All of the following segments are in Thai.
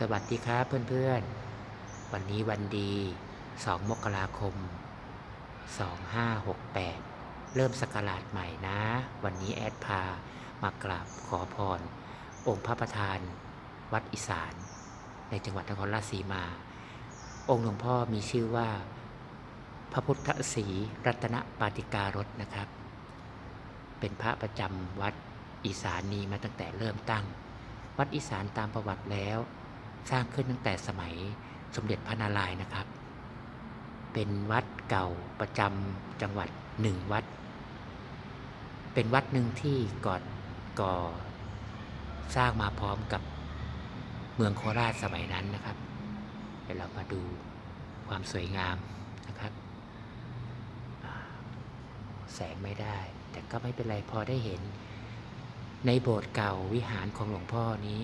สวัสดีครับเพื่อนๆ วันนี้วันดี 2 มกราคม 2568 เริ่มสกราชใหม่นะ วันนี้แอดพามากราบขอพร องค์พระประธาน วัดอีสาน ในจังหวัดนครราชสีมา องค์หลวงพ่อมีชื่อว่า พระพุทธศรีรัตนปาติการถนะครับ เป็นพระประจำวัดอีสานนี้มาตั้งแต่เริ่มตั้ง วัดอีสานตามประวัติแล้ว สร้างขึ้นตั้งแต่สมัยสมเด็จพระนารายณ์นะครับ เป็นวัดเก่าประจำจังหวัดหนึ่งวัด เป็นวัดหนึ่งที่ก่อก่อสร้างมาพร้อมกับเมืองโคราชสมัยนั้นนะครับ เดี๋ยวเรามาดูความสวยงามนะครับ แสงไม่ได้ แต่ก็ไม่เป็นไรพอได้เห็น ในโบสถ์เก่าวิหารของหลวงพ่อนี้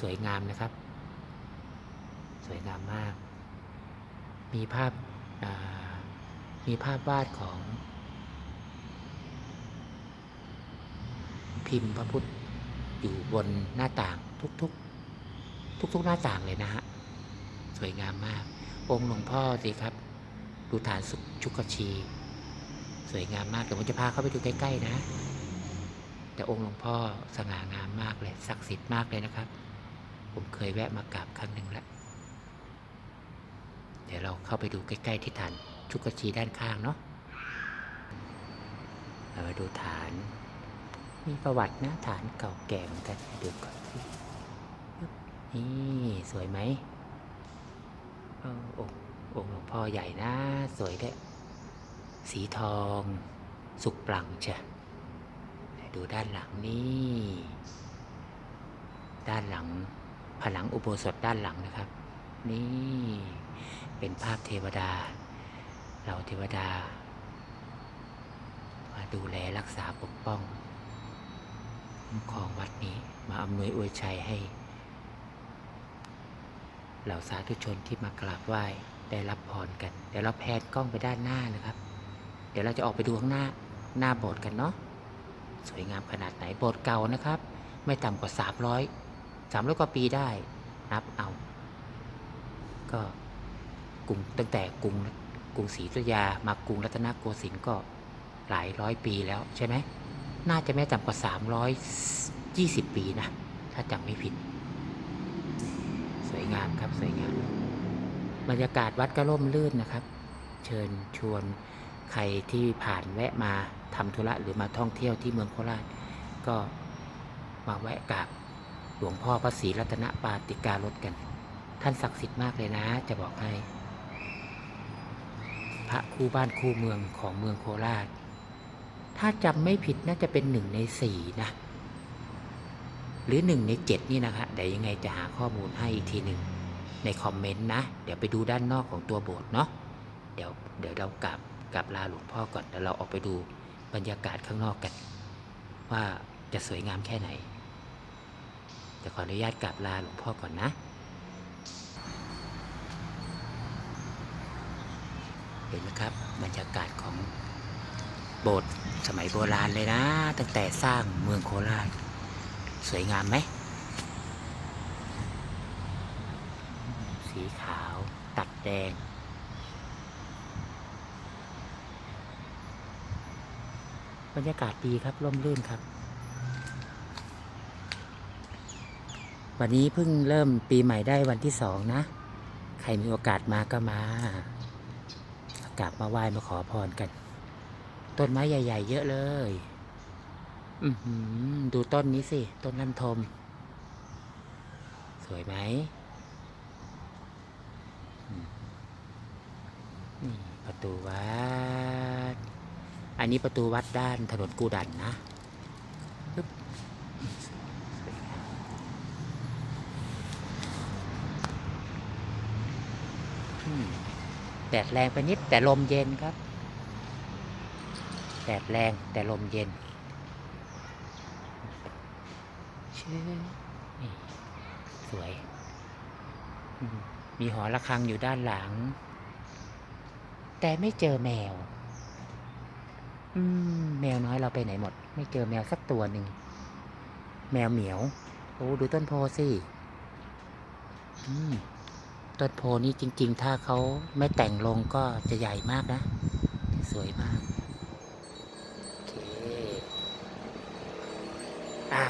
สวยงามนะครับ สวยงามมาก มีภาพามีภาพวาดของ พิมพ์พระพุทธอยู่บนหน้าต่างทุกๆ ทุกๆหน้าต่างเลยนะฮะ สวยงามมาก องค์หลวงพ่อสิครับดูฐานสุชุกชี สวยงามมากเดี๋ยวผมจะพาเข้าไปดูใกล้ๆนะ แต่องค์หลวงพ่อสง่างามมากเลยศักดิ์สิทธิ์มากเลยนะครับ ผมเคยแวะมากราบครั้งหนึ่งแล้ว เดี๋ยวเราเข้าไปดูใกล้ๆที่ฐานชุกชีด้านข้างเนาะเราไปดูฐาน มีประวัตินะฐานเก่าแก่เหมือนกันดูก่อนนี่สวยไหมเออองค์องค์หลวงพ่อใหญ่นะสวยด้วยสีทอง สุกปลังเชียดูด้านหลังนี่ด้านหลังผนังอุโบสถด้านหลังนะครับ นี่ เป็นภาพเทวดา เราเทวดามาดูแลรักษาปกป้องคุ้มครองวัดนี้มาอำนวยอวยชัยให้ เหล่าสาธุชนที่มากราบไหว้ได้รับพรกัน เดี๋ยวเราแพนกล้องไปด้านหน้านะครับ เดี๋ยวเราจะออกไปดูข้างหน้าหน้าโบสถ์กันเนาะสวยงามขนาดไหนโบสถ์เก่านะครับ ไม่ต่ำกว่า 300 300กว่าปีได้นับเอา ก็ กรุงตั้งแต่กรุงกรุงศรีอยุธยามากรุงรัตนโกสินทร์ก็หลายร้อยปีแล้วใช่ไหมน่าจะไม่ต่ำกว่า 320 ปีนะ ถ้าจำไม่ผิด สวยงามครับสวยงาม บรรยากาศวัดก็ร่มรื่นนะครับ เชิญชวนใครที่ผ่านแวะมาทำธุระหรือมาท่องเที่ยวที่เมืองโคราช ก็มาแวะกราบหลวงพ่อพระศรีรัตนปาติการถกัน ท่านศักดิ์สิทธิ์มากเลยนะ จะบอกให้ พระคู่บ้านคู่เมืองของเมืองโคราช ถ้าจำไม่ผิดน่าจะเป็นหนึ่งในสี่นะ หรือหนึ่งในเจ็ดนี่นะคะเดี๋ยวยังไงจะหาข้อมูลให้อีกทีหนึ่งในคอมเมนต์นะ เดี๋ยวไปดูด้านนอกของตัวโบสถ์เนาะเดี๋ยวเดี๋ยวเรากลับกลับลาหลวงพ่อก่อนแล้วเราออกไปดูบรรยากาศข้างนอกกัน ว่าจะสวยงามแค่ไหนจะขออนุญาตกลับลาหลวงพ่อก่อนนะ ห็นไหมครับ บรรยากาศของโบสถ์สมัยโบราณเลยนะ ตั้งแต่สร้างเมืองโคราช สวยงามไหม สีขาวตัดแดง บรรยากาศดีครับร่มรื่นครับ วันนี้เพิ่งเริ่มปีใหม่ได้วันที่สองนะ ใครมีโอกาสมาก็มา กราบมาไหว้มาขอพรกัน ต้นไม้ใหญ่ ๆ เยอะเลย อืดูต้นนี้สิ ต้นลันทม สวยไหมอืมนี่ประตูวัด อันนี้ประตูวัดด้านถนนกูดันนะปึ๊บสวยงามอืม แดดแรงไปนิดแต่ลมเย็นครับ แดดแรงแต่ลมเย็นชื่อนี่สวยมมีหอระฆังอยู่ด้านหลัง แต่ไม่เจอแมว อืม แมวน้อยเราไปไหนหมด ไม่เจอแมวสักตัวหนึ่ง แมวเหมียว โอ้ ดูต้นโพสิ อืม ต้นโพนี้จริง ๆ ถ้าเขาไม่แต่งลงก็จะใหญ่มากนะ สวยมากโอเคอ่า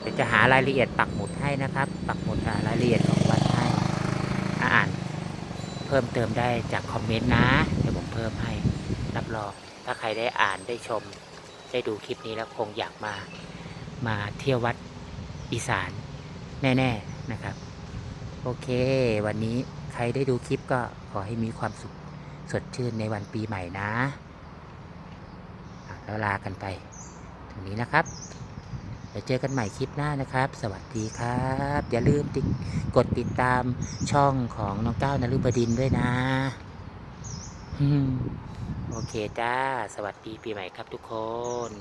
เดี๋ยวจะหารายละเอียดปักหมุดให้นะครับ ปักหมุดรายละเอียดของวัดให้อาอ่าน เพิ่มเติมได้จากคอมเมนต์นะ เดี๋ยวผมเพิ่มให้ รับรอง ถ้าใครได้อ่านได้ชม ได้ดูคลิปนี้แล้วคงอยากมา มาเที่ยววัดอีสานแน่ ๆ นะครับ โอเค วันนี้ใครได้ดูคลิปก็ขอให้มีความสุขสดชื่นในวันปีใหม่นะ แล้วลากันไปตรงนี้นะครับเดี๋ยวเจอกันใหม่คลิปหน้านะครับ สวัสดีครับ อย่าลืมติดกดติดตามช่องของน้องก้าวนฤบดินด้วยนะโอเคจ้า สวัสดีปีใหม่ครับทุกคน